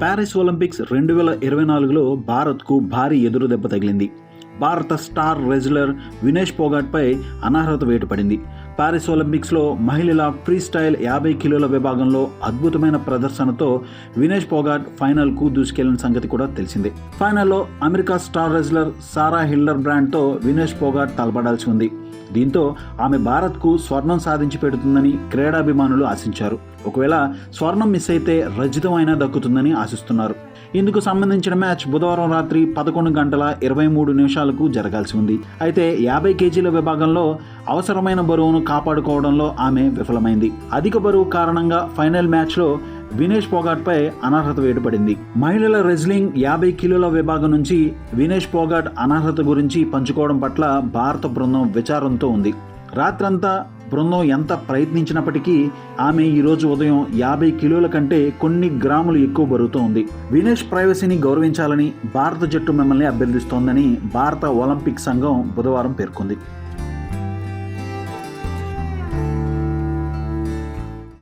Paris Olympics రెండు వేల ఇరవై నాలుగులో భారత్కు భారీ ఎదురు దెబ్బ తగిలింది. భారత స్టార్ రెజ్లర్ వినేష్ పోగాట్పై అనర్హత వేటు పడింది. ప్యారిస్ ఒలింపిక్స్లో మహిళల ఫ్రీ స్టైల్ యాభై కిలోల విభాగంలో అద్భుతమైన ప్రదర్శనతో వినేష్ పోగాట్ ఫైనల్కు దూసుకెళ్ళిన సంగతి కూడా తెలిసిందే. ఫైనల్లో అమెరికా స్టార్ రెజ్లర్ సారా హిల్డర్ బ్రాండ్తో వినేష్ పోగాట్ తలపడాల్సి ఉంది. దీంతో ఆమె భారత్కు స్వర్ణం సాధించి పెడుతుందని క్రీడాభిమానులు ఆశించారు. ఒకవేళ స్వర్ణం మిస్ అయితే రజితం అయినా దక్కుతుందని ఆశిస్తున్నారు. ఇందుకు సంబంధించిన మ్యాచ్ బుధవారం రాత్రి పదకొండు గంటల ఇరవై మూడు నిమిషాలకు జరగాల్సి ఉంది. అయితే యాభై కేజీల విభాగంలో అవసరమైన బరువును కాపాడుకోవడంలో ఆమె విఫలమైంది. అధిక బరువు కారణంగా ఫైనల్ మ్యాచ్లో వినేష్ పోగాట్పై అనర్హత వేటుపడింది. మహిళల రెజ్లింగ్ యాభై కిలోల విభాగం నుంచి వినేష్ పోగాట్ అనర్హత గురించి పంచుకోవడం పట్ల భారత బృందం విచారంతో ఉంది. రాత్రంతా బృందం ఎంత ప్రయత్నించినప్పటికీ ఆమె ఈరోజు ఉదయం యాభై కిలోల కంటే కొన్ని గ్రాములు ఎక్కువ బరువుతో ఉంది. వినేష్ ప్రైవసీని గౌరవించాలని భారత జట్టు మిమ్మల్ని అభ్యర్థిస్తోందని భారత ఒలింపిక్ సంఘం బుధవారం పేర్కొంది.